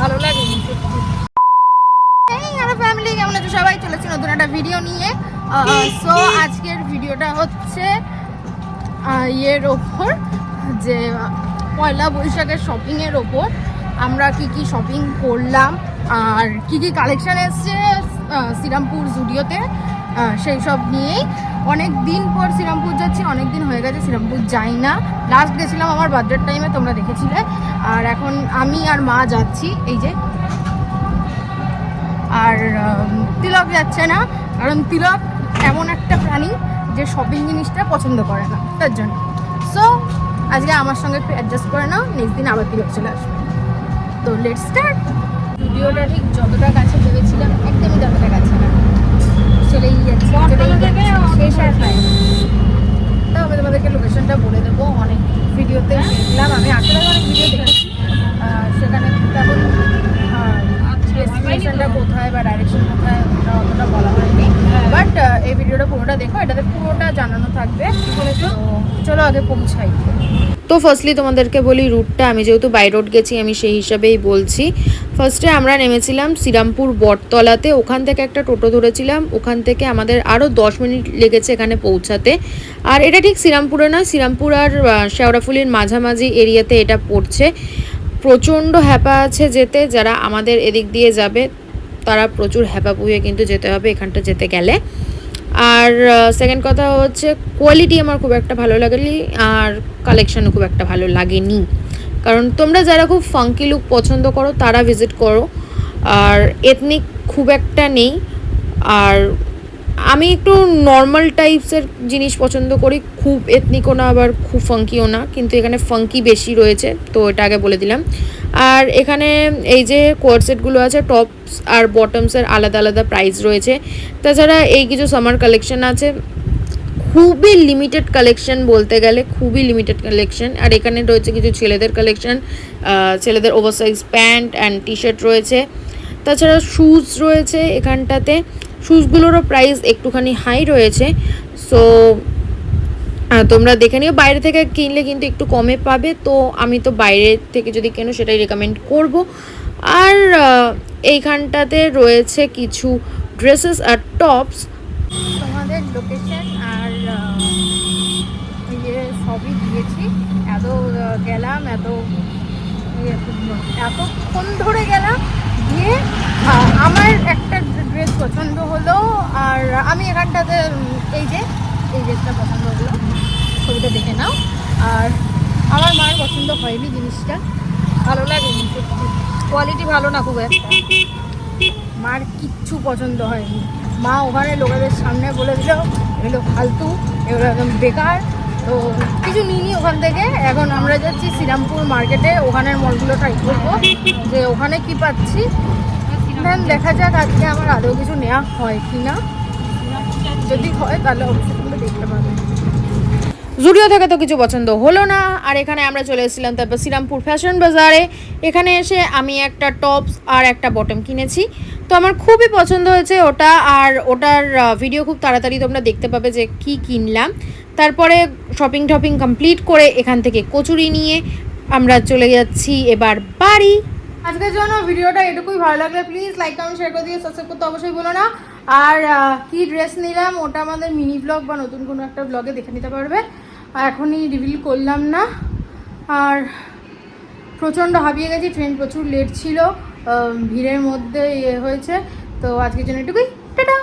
ভালো লাগে ফ্যামিলি কেমন আছে সবাই? চলেছে নতুন একটা ভিডিও নিয়ে। সো আজকের ভিডিওটা হচ্ছে ইয়ের ওপর, যে পয়লা বৈশাখের শপিংয়ের ওপর আমরা কি কি শপিং করলাম, আর কি কি কালেকশন এসছে শ্রীরামপুর জুডিওতে সেই সব নিয়েই। অনেক দিন পর দিন হয়ে গেছে শ্রীরামপুর যাই না। লাস্ট গেছিলাম আমার বার্থডের টাইমে তোমরা দেখেছিলে। আর এখন আমি আর মা যাচ্ছি এই যে। আর তিলক যাচ্ছে না কারণ তিলক এমন একটা প্রাণী যে শপিং জিনিসটা পছন্দ করে না তার জন্য। সো আজকে আমার সঙ্গে একটু অ্যাডজাস্ট করে নাও নেক্সট দিন আবার তিলক চলে আসবে। তো লেট স্টার্ট ভিডিওটা ঠিক যতটা কাছে ভেবেছিলাম একদমই ততটা কাছে না। চলেই যাচ্ছে চলেই যাচ্ছে। শেষ আর আমি তোমাদেরকে লোকেশনটা বলে দেবো। অনেক ভিডিওতে দেখলাম আমি আসলে অনেক ভিডিও দেখেছি। সেখানে তেমন ডেস্টিনেশনটা কোথায় বা ডাইরেকশন কোথায় ওটা অতটা বলা হয়নি। বাট এই ভিডিওটা পুরোটা দেখো এটাতে পুরোটা জানানো থাকবে। তো চলো আগে পৌঁছাই। তো ফার্স্টলি তোমাদেরকে বলি রুটটা আমি যেহেতু বাই রোড গেছি, আমি সেই হিসাবেই বলছি। ফার্স্টে আমরা নেমেছিলাম শ্রীরামপুর বটতলাতে, ওখান থেকে একটা টোটো ধরেছিলাম, ওখান থেকে আমাদের আরও দশ মিনিট লেগেছে এখানে পৌঁছাতে। আর এটা ঠিক শ্রীরামপুরে নয়, শ্রীরামপুর আর শেওড়াফুলির মাঝামাঝি এরিয়াতে এটা পড়ছে। প্রচণ্ড হ্যাপা আছে যেতে, যারা আমাদের এদিক দিয়ে যাবে, তারা প্রচুর হ্যাপা পুয়ে কিন্তু যেতে হবে, এখানটা যেতে গেলে। আর সেকেন্ড কথা হচ্ছে কোয়ালিটি আমার খুব একটা ভালো লাগেনি আর কালেকশানও খুব একটা ভালো লাগেনি। কারণ তোমরা যারা খুব ফাঙ্কি লুক পছন্দ করো, তারা ভিজিট করো। আর এথনিক খুব একটা নেই। আর আমি একটু নর্মাল টাইপসের জিনিস পছন্দ করি। খুব এথনিকও না, আবার খুব ফাঙ্কিও না, কিন্তু এখানে ফাঙ্কি বেশি রয়েছে, তো এটা আগে বলে দিলাম। আর এখানে এই যে কোয়ারসেটগুলো আছে টপস আর বটমসের আলাদা আলাদা প্রাইস রয়েছে। তাছাড়া এই কিছু সামার কালেকশন আছে। খুবই লিমিটেড কালেকশন বলতে গেলে, খুবই লিমিটেড কালেকশন আর এখানে রয়েছে কিছু ছেলেদের কালেকশন ছেলেদের oversize pant and T shirt রয়েছে। তাছাড়া শ্যুজ রয়েছে এখানটাতে। শ্যুজগুলোরও প্রাইস একটুখানি হাই রয়েছে। সো তোমরা দেখে নিও। বাইরে থেকে কিনলে কিন্তু একটু কমে পাবে। তো আমি তো বাইরে থেকে যদি কেনো সেটাই রেকমেন্ড করব। আর এইখানটাতে রয়েছে কিছু ড্রেসেস আর টপস তোমাদের লোকেশন আর ইয়ে সবই দিয়েছি। এত গেলাম এত, এতক্ষণ ধরে গেলাম গিয়ে আহ, আমার একটা ড্রেস পছন্দ হলো আর উম, এই যে এই ড্রেসটা পছন্দ হলো। ছবিটা দেখে নাও। আর আমার মার পছন্দ হয়নি জিনিসটা। ভালো লাগেনি কোয়ালিটি ভালো না খুব একটা। মার কিচ্ছু পছন্দ হয়নি। মা ওখানে লোকেদের সামনে বলে দিল এগুলো ফালতু এগুলো একদম বেকার। তো কিছু নিইনি ওখান থেকে। এখন আমরা যাচ্ছি শ্রীরামপুর মার্কেটে ওখানের মলগুলো ট্রাই করব যে ওখানে কি পাচ্ছি। দেখা যাক আজকে আমার আদৌ কিছু নেওয়া হয় কি না যদি হয় তাহলে অবশ্যই তোমরা দেখতে পাবে। জুডিও থেকে তো কিছু পছন্দ হলো না। আর এখানে আমরা চলে এসেছিলাম তারপর শ্রীরামপুর ফ্যাশন বাজারে এখানে এসে আমি একটা টপস আর একটা বটম কিনেছি। তো আমার খুবই পছন্দ হয়েছে ওটা। আর ওটার ভিডিও খুব তাড়াতাড়ি তোমরা দেখতে পাবে যে কি কিনলাম। তারপরে শপিং টপিং কমপ্লিট করে এখান থেকে কচুরি নিয়ে আমরা চলে যাচ্ছি এবার বাড়ি। আজকের জন্য ভিডিওটা এটুকুই। ভালো লাগলে প্লিজ লাইক কমেন্ট শেয়ার করে দিয়ে সাবস্ক্রাইব করতে অবশ্যই বলো না। আর কি ড্রেস নিলাম? ওটা আমাদের মিনি ব্লগ বা নতুন কোনো একটা ব্লগে দেখে নিতে পারবে। আর এখনই রিভিল করলাম না। আর প্রচণ্ড হাবিয়ে গেছি ট্রেন প্রচুর লেট ছিল ভিড়ের মধ্যে ইয়ে হয়েছে। তো আজকের জন্য এটুকুই। টাটা!